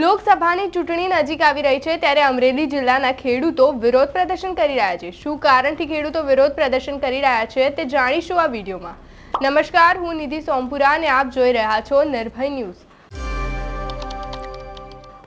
લોકસભાની ચૂંટણી નજીક આવી રહી છે ત્યારે અમરેલી જિલ્લાના ખેડૂતો વિરોધ પ્રદર્શન કરી રહ્યા છે. શું કારણથી ખેડૂતો વિરોધ પ્રદર્શન કરી રહ્યા છે તે જાણીશું આ વિડીયોમાં. નમસ્કાર, હું નિધિ સોમપુરા અને આપ જોઈ રહ્યા છો નિર્ભય ન્યૂઝ.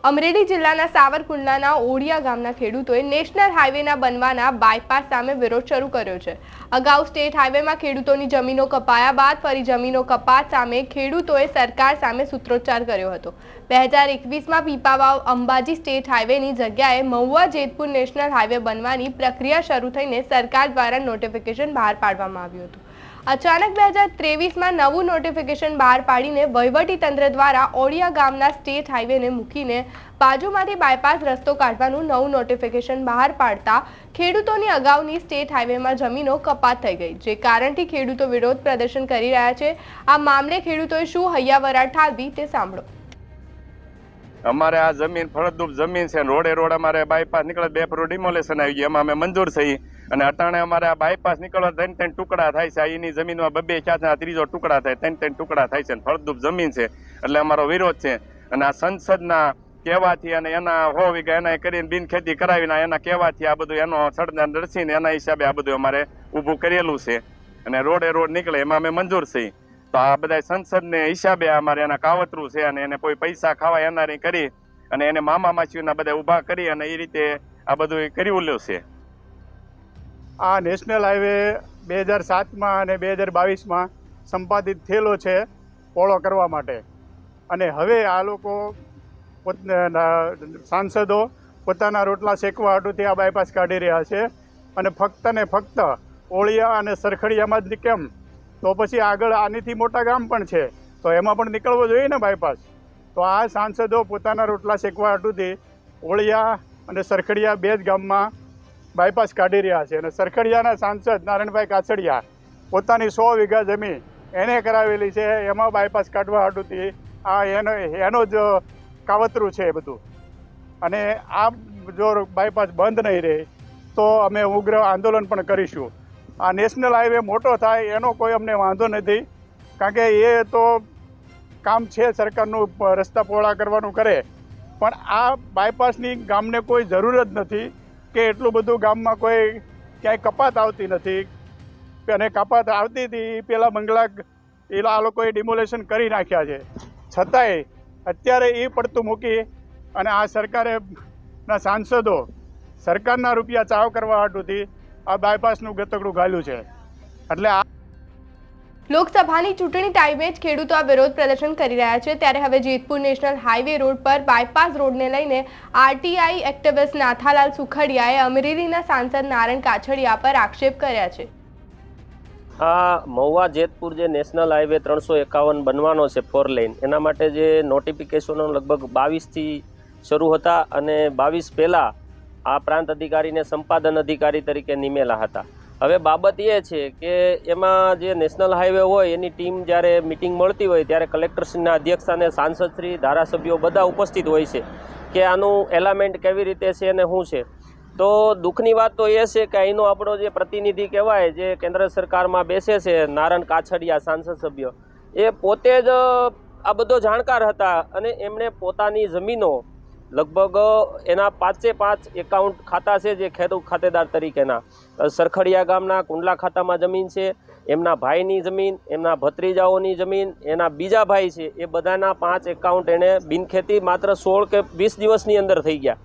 અમરેલી જિલ્લાના સાવરકુંડલાના ઓડિયા ગામના ખેડૂતોએ નેશનલ હાઈવેના બનવાના બાયપાસ સામે વિરોધ શરૂ કર્યો છે. અગાઉ સ્ટેટ હાઈવેમાં ખેડૂતોની જમીનો કપાયા બાદ ફરી જમીનો કપાત સામે ખેડૂતોએ સરકાર સામે સૂત્રોચ્ચાર કર્યો હતો. બે હજાર એકવીસમાં પીપાવાવ અંબાજી સ્ટેટ હાઈવેની જગ્યાએ મહુવા જેતપુર નેશનલ હાઈવે બનવાની પ્રક્રિયા શરૂ થઈને સરકાર દ્વારા નોટિફિકેશન બહાર પાડવામાં આવ્યું હતું. અચાનક બે હજાર ત્રેવીસમાં નવું નોટિફિકેશન બહાર પાડીને વહીવટી તંત્ર દ્વારા ઓડિયા ગામના સ્ટેટ હાઈવેને મૂકીને બાજુમાંથી બાયપાસ રસ્તો કાઢવાનું નવું નોટિફિકેશન બહાર પાડતા ખેડૂતોની અગાઉની સ્ટેટ હાઈવેમાં જમીનો કપાત થઈ ગઈ, જે કારણથી ખેડૂતો વિરોધ પ્રદર્શન કરી રહ્યા છે. આ મામલે ખેડૂતોએ શું હૈયાવરાટ ઠાલવી તે સાંભળો. અમારે આ જમીન ફળદ્રુપ જમીન છે રોડે રોડ અમારે બાયપાસ નીકળે, બે ફરો ડિમોલેશન આવી ગયું, એમાં અમે મંજૂર થઈ અને અટાણે અમારે આ બાયપાસ નીકળવા ત્રણ ત્રણ ટુકડા થાય છે. એની જમીનમાં બબે ક્યાં ત્રીજો ટુકડા થાય. ત્રણ ત્રણ ટુકડા થાય છે ફળદ્રુપ જમીન છે. એટલે અમારો વિરોધ છે. અને આ સંસદના કહેવાથી અને એના હો વીઘા એના કરીને બિન ખેતી કરાવીને એના કહેવાથી આ બધું એનો સડદાન દર્શીને એના હિસાબે આ બધું અમારે ઊભું કરેલું છે. અને રોડે રોડ નીકળે એમાં અમે મંજૂર છે તો આ બધા સંસદને હિસાબે અમારે એના કાવતરું છે અને એને કોઈ પૈસા ખાવા એનારી કરી અને એને મામા માસીઓના બધા ઊભા કરી અને એ રીતે આ બધું કરી ઉલ્યું છે. આ નેશનલ હાઈવે બે હજાર સાતમાં અને બે હજાર બાવીસમાં સંપાદિત થયેલો છે પોળો કરવા માટે. અને હવે આ લોકો સાંસદો પોતાના રોટલા શેકવા હાટુથી આ બાયપાસ કાઢી રહ્યા છે. અને ફક્ત ને ફક્ત ઓળિયા અને સરખડિયામાં જ કેમ? તો પછી આગળ આનીથી મોટા ગામ પણ છે. તો એમાં પણ નીકળવો જોઈએ ને બાયપાસ તો આ સાંસદો પોતાના રોટલા શેકવા હાટુથી ઓળિયા અને સરખડિયા બે જ ગામમાં બાયપાસ કાઢી રહ્યા છે. અને સરખડિયાના સાંસદ નારાયણભાઈ કાછડિયા પોતાની સો વીઘા જમીન એને કરાવેલી છે. એમાં બાયપાસ કાઢવા હાટુથી આ એનો એનો જ કાવતરું છે એ બધું. અને આ જો બાયપાસ બંધ નહીં રહે, તો અમે ઉગ્ર આંદોલન પણ કરીશું. આ નેશનલ હાઈવે મોટો થાય, એનો કોઈ અમને વાંધો નથી. કારણ કે એ તો કામ છે સરકારનું, રસ્તા પહોળા કરવાનું કરે. પણ આ બાયપાસની ગામને કોઈ જરૂર જ નથી. કે એટલું બધું ગામમાં કોઈ ક્યાંય કપાત આવતી નથી. અને કપાત આવતી હતી, પેલા બંગલા એ આ લોકોએ ડિમોલેશન કરી નાખ્યા છે. છતાંય અત્યારે એ પડતું મૂકી અને આ સરકારે ના સાંસદો સરકારના રૂપિયા ચાવ કરવા હાટુથી આ બાયપાસનું ગતકડું ઘાલ્યું છે. એટલે આ લોકસભાની ચૂંટણી ટાઈમે જ ખેડૂતો આ વિરોધ પ્રદર્શન કરી રહ્યા છે. ત્યારે હવે જેતપુર નેશનલ હાઈવે રોડ પર બાયપાસ રોડને લઈને આરટીઆઈ એક્ટિવિસ્ટ નાથાલાલ સુખડિયાએ અમરેલીના સાંસદ નારાયણ કાછડિયા પર આક્ષેપ કર્યા છે. આ મહુવા જેતપુર જે નેશનલ હાઈવે ત્રણસો એકાવન બનવાનો છે ફોર લેન, એના માટે જે નોટિફિકેશનો લગભગ બાવીસથી શરૂ હતા અને બાવીસ પહેલાં આ પ્રાંત અધિકારીને સંપાદન અધિકારી તરીકે નિમેલા હતા. હવે બાબત એ છે કે એમાં જે નેશનલ હાઈવે હોય, એની ટીમ જ્યારે મિટિંગ મળતી હોય ત્યારે કલેક્ટરશ્રીના અધ્યક્ષસ્થાને સાંસદશ્રી, ધારાસભ્યો બધા ઉપસ્થિત હોય છે કે આનું એલામેન્ટ કેવી રીતે છે અને શું છે. તો દુઃખની વાત તો એ છે કે અહીંનો આપણો જે પ્રતિનિધિ કહેવાય, જે કેન્દ્ર સરકારમાં બેસે છે નારણ કાછડિયા, સાંસદ સભ્ય, એ પોતે જ આ બધો જાણકાર હતા અને એમણે પોતાની જમીનો લગભગ એના પાંચે પાંચ એકાઉન્ટ ખાતા છે જે ખેડૂત ખાતેદાર તરીકેના. સરખડિયા ગામના, કુંડલા ખાતામાં જમીન છે, એમના ભાઈની જમીન, એમના ભત્રીજાઓની જમીન, એના બીજા ભાઈ છે, એ બધાના પાંચ એકાઉન્ટ એણે બિનખેતી માત્ર સોળ કે વીસ દિવસની અંદર થઈ ગયા.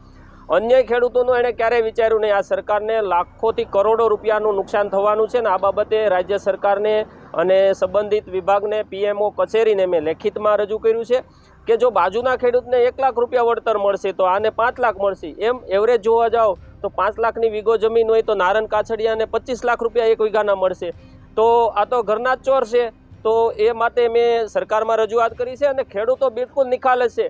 અન્ય ખેડૂતોનું એણે ક્યારેય વિચાર્યું નહીં. આ સરકારને લાખોથી કરોડો રૂપિયાનું નુકસાન થવાનું છે ને આ બાબતે રાજ્ય સરકારને અને સંબંધિત વિભાગને, પીએમઓ કચેરીને મેં લેખિતમાં રજૂ કર્યું છે. કે જો બાજુના ખેડૂતને એક લાખ રૂપિયા વળતર મળશે, તો આને પાંચ લાખ મળશે. એમ એવરેજ જોવા જાઓ, તો પાંચ લાખની વીઘો જમીન હોય તો નારણ કાછડિયાને પચીસ લાખ રૂપિયા એક વીઘાના મળશે. તો આ તો ઘરના ચોર છે. તો એ માટે મેં સરકારમાં રજૂઆત કરી છે અને ખેડૂતો બિલકુલ નિખાલસ છે.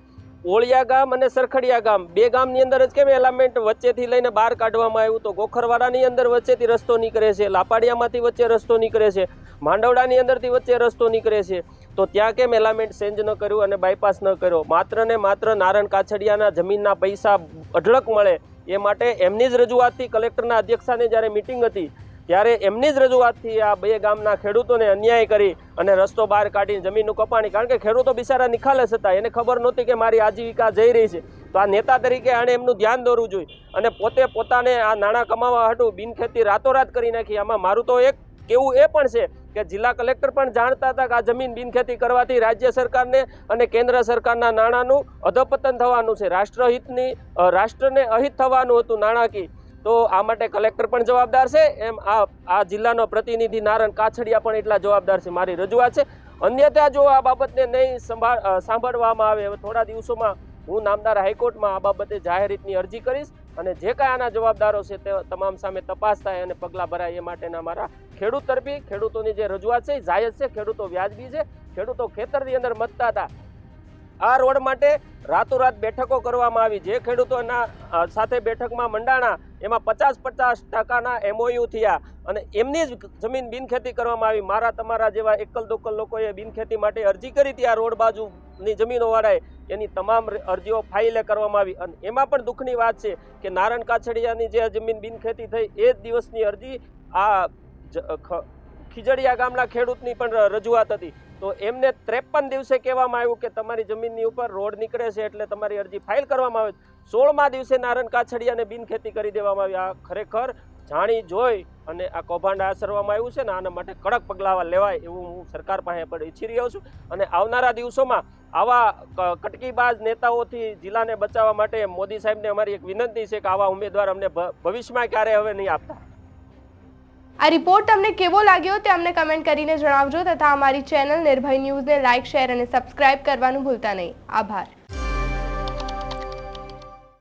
ઓળિયા ગામ અને સરખડિયા ગામ, બે ગામની અંદર જ કેમ એલામેન્ટ વચ્ચેથી લઈને બહાર કાઢવામાં આવ્યું? તો ગોખરવાડાની અંદર વચ્ચેથી રસ્તો નીકળે છે, લાપાડિયામાંથી વચ્ચે રસ્તો નીકળે છે, માંડવડાની અંદરથી વચ્ચે રસ્તો નીકળે છે. તો ત્યાં કેમ એલામેન્ટ ચેન્જ ન કર્યું અને બાયપાસ ન કર્યો? માત્ર ને માત્ર નારણ કાછડિયાના જમીનના પૈસા અઢળક મળે એ માટે એમની જ રજૂઆતથી કલેક્ટરના અધ્યક્ષાને જ્યારે મિટિંગ હતી, ત્યારે એમની જ રજૂઆતથી આ બે ગામના ખેડૂતોને અન્યાય કરી અને રસ્તો બહાર કાઢીને જમીનનું કપાણી. કારણ કે ખેડૂતો બિચારા નિખાલસ હતા. એને ખબર નહોતી કે મારી આજીવિકા જઈ રહી છે. તો આ નેતા તરીકે આણે એમનું ધ્યાન દોરવું જોઈએ. અને પોતે પોતાને આ નાણાં કમાવા હાટું બિનખેતી રાતોરાત કરી નાખી. આમાં મારું તો એક કેવું એ પણ છે કે જિલ્લા કલેક્ટર પણ જાણતા હતા કે આ જમીન બિનખેતી કરવાથી રાજ્ય સરકારને અને કેન્દ્ર સરકારના નાણાંનું અધપતન થવાનું છે. રાષ્ટ્રહિતની રાષ્ટ્રને અહિત થવાનું હતું નાણાકીય તો આ માટે કલેક્ટર પણ જવાબદાર છે. એમ આ આ જિલ્લાનો પ્રતિનિધિ નારણ કાછડિયા પણ એટલા જવાબદાર છે. મારી રજૂઆત છે. અન્યથા જો આ બાબતને નહીં સંભાળ સાંભળવામાં આવે, હવે થોડા દિવસોમાં હું નામદાર હાઈકોર્ટમાં આ બાબતે જાહેર રીતની અરજી કરીશ. અને જે કાંઈ આના જવાબદારો છે તે તમામ સામે તપાસ થાય અને પગલાં ભરાય એ માટેના મારા ખેડૂત તરફી. ખેડૂતોની જે રજૂઆત છે જાયજ છે, ખેડૂતો વ્યાજબી છે, ખેડૂતો ખેતરની અંદર મતતા હતા. આ રોડ માટે રાતોરાત બેઠકો કરવામાં આવી. જે ખેડૂતોના સાથે બેઠકમાં મંડાણા, એમાં પચાસ પચાસ ટકાના એમઓયુ થયા અને એમની જ જમીન બિનખેતી કરવામાં આવી. મારા તમારા જેવા એકલ દોકલ લોકોએ બિનખેતી માટે અરજી કરી હતી. આ રોડ બાજુની જમીનોવાળાએ એની તમામ અરજીઓ ફાઇલે કરવામાં આવી. અને એમાં પણ દુઃખની વાત છે કે નારણ કાછડિયાની જે જમીન બિનખેતી થઈ, એ જ દિવસની અરજી આ ખીજડીયા ગામના ખેડૂતની પણ રજૂઆત હતી. તો એમને ત્રેપન દિવસે કહેવામાં આવ્યું કે તમારી જમીનની ઉપર રોડ નીકળે છે એટલે તમારી અરજી ફાઇલ કરવામાં આવે સોળમા દિવસે નારણ કાછડિયાને બિનખેતી કરી દેવામાં આવી. આ ખરેખર જાણી, જોઈ અને આ કૌભાંડ આચરવામાં આવ્યું છે ને, આના માટે કડક પગલાં લેવાય એવું હું સરકાર પાસે પણ ઈચ્છી રહ્યો છું. અને આવનારા દિવસોમાં આવા કટકીબાજ નેતાઓથી જિલ્લાને બચાવવા માટે મોદી સાહેબને અમારી એક વિનંતી છે કે આવા ઉમેદવાર અમને ભવિષ્યમાં ક્યારે હવે નહીં આપતા. આ રિપોર્ટ તમને કેવો લાગ્યો તે અમને કમેન્ટ કરીને જણાવજો તથા અમારી ચેનલ નિર્ભય ન્યૂઝને લાઇક, શેર અને સબસ્ક્રાઇબ કરવાનું ભૂલતા નહીં. આભાર.